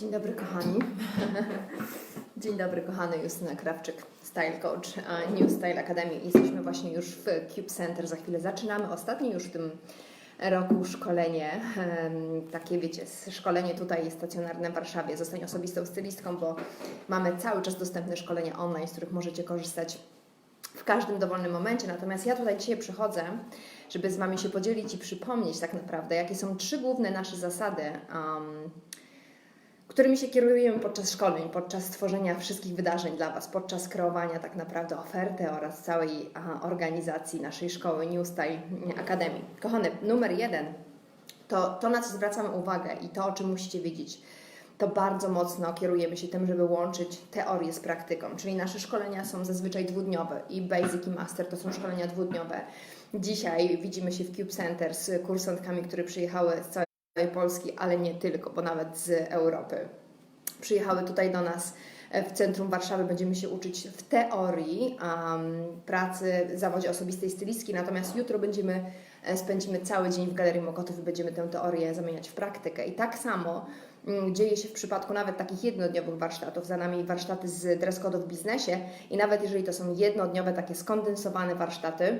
Dzień dobry kochani. Dzień dobry kochany Justyna Krawczyk, Style Coach New Style Academy. Jesteśmy właśnie już w Cube Center. Za chwilę zaczynamy ostatnie już w tym roku szkolenie. Takie wiecie, szkolenie tutaj stacjonarne w Warszawie. Zostań osobistą stylistką, bo mamy cały czas dostępne szkolenia online, z których możecie korzystać w każdym dowolnym momencie. Natomiast ja tutaj dzisiaj przychodzę, żeby z Wami się podzielić i przypomnieć tak naprawdę, jakie są trzy główne nasze zasady, um, którymi się kierujemy podczas szkoleń, podczas tworzenia wszystkich wydarzeń dla Was, podczas kreowania tak naprawdę oferty oraz całej organizacji naszej szkoły New Style Academy. Kochany, numer jeden to to, na co zwracamy uwagę i to, o czym musicie wiedzieć to bardzo mocno kierujemy się tym, żeby łączyć teorię z praktyką. Czyli nasze szkolenia są zazwyczaj dwudniowe i Basic i Master to są szkolenia dwudniowe. Dzisiaj widzimy się w Cube Center z kursantkami, które przyjechały z całej Polski, ale nie tylko, bo nawet z Europy. Przyjechały tutaj do nas e, w centrum Warszawy. Będziemy się uczyć w teorii um, pracy w zawodzie osobistej stylistki, natomiast jutro będziemy e, spędzimy cały dzień w Galerii Mokotów i będziemy tę teorię zamieniać w praktykę. I tak samo mm, dzieje się w przypadku nawet takich jednodniowych warsztatów. Za nami warsztaty z dress code w biznesie i nawet jeżeli to są jednodniowe, takie skondensowane warsztaty,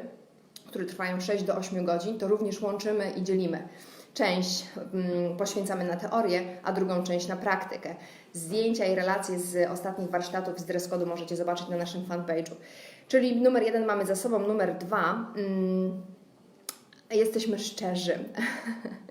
które trwają 6 do 8 godzin, to również łączymy i dzielimy. Część mm, poświęcamy na teorię, a drugą część na praktykę. Zdjęcia i relacje z ostatnich warsztatów z dress code'u możecie zobaczyć na naszym fanpage'u. Czyli numer jeden mamy za sobą, numer dwa mm, jesteśmy szczerzy.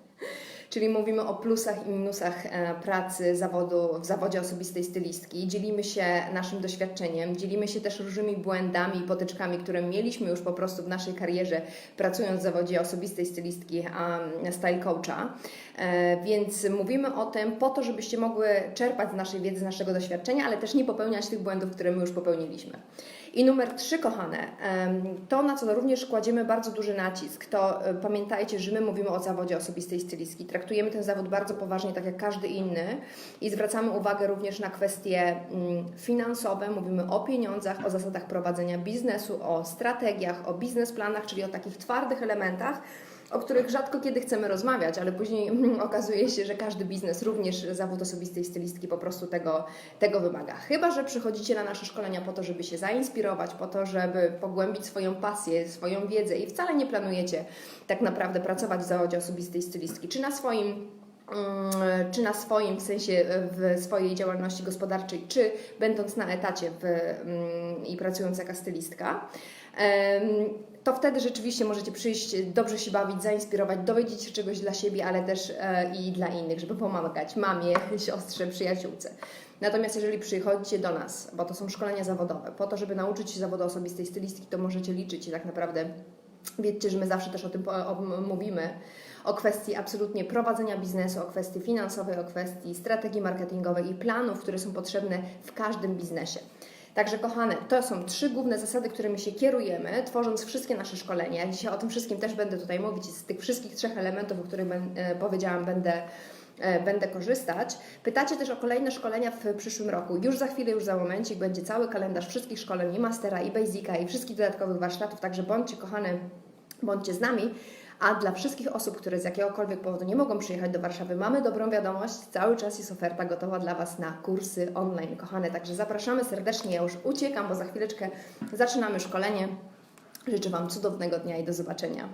Czyli mówimy o plusach i minusach e, pracy zawodu, w zawodzie osobistej stylistki. Dzielimy się naszym doświadczeniem, dzielimy się też różnymi błędami i potyczkami, które mieliśmy już po prostu w naszej karierze, pracując w zawodzie osobistej stylistki, a style coacha. E, Więc mówimy o tym po to, żebyście mogły czerpać z naszej wiedzy, z naszego doświadczenia, ale też nie popełniać tych błędów, które my już popełniliśmy. I numer trzy, kochane, to na co również kładziemy bardzo duży nacisk, to e, pamiętajcie, że my mówimy o zawodzie osobistej stylistki. Traktujemy ten zawód bardzo poważnie, tak jak każdy inny i zwracamy uwagę również na kwestie mm, finansowe, mówimy o pieniądzach, o zasadach prowadzenia biznesu, o strategiach, o biznesplanach, czyli o takich twardych elementach, o których rzadko kiedy chcemy rozmawiać, ale później mm, okazuje się, że każdy biznes, również zawód osobistej stylistki po prostu tego, tego wymaga. Chyba, że przychodzicie na nasze szkolenia po to, żeby się zainspirować, po to, żeby pogłębić swoją pasję, swoją wiedzę i wcale nie planujecie tak naprawdę pracować w zawodzie osobistej stylistki, czy na swoim czy na swoim, w sensie w swojej działalności gospodarczej, czy będąc na etacie w, mm, i pracując jako stylistka, to wtedy rzeczywiście możecie przyjść, dobrze się bawić, zainspirować, dowiedzieć się czegoś dla siebie, ale też e, i dla innych, żeby pomagać mamie, siostrze, przyjaciółce. Natomiast jeżeli przychodzicie do nas, bo to są szkolenia zawodowe, po to, żeby nauczyć się zawodu osobistej stylistki, to możecie liczyć tak naprawdę wiedzcie, że my zawsze też o tym mówimy, o kwestii absolutnie prowadzenia biznesu, o kwestii finansowej, o kwestii strategii marketingowej i planów, które są potrzebne w każdym biznesie. Także kochane, to są trzy główne zasady, którymi się kierujemy, tworząc wszystkie nasze szkolenia. Dzisiaj o tym wszystkim też będę tutaj mówić z tych wszystkich trzech elementów, o których e, powiedziałam, będę, będę korzystać. Pytacie też o kolejne szkolenia w przyszłym roku. Już za chwilę, już za momencik będzie cały kalendarz wszystkich szkoleń i Mastera, i Basica, i wszystkich dodatkowych warsztatów, także bądźcie kochane, bądźcie z nami. A dla wszystkich osób, które z jakiegokolwiek powodu nie mogą przyjechać do Warszawy, mamy dobrą wiadomość. Cały czas jest oferta gotowa dla Was na kursy online, kochane. Także zapraszamy serdecznie. Ja już uciekam, bo za chwileczkę zaczynamy szkolenie. Życzę Wam cudownego dnia i do zobaczenia.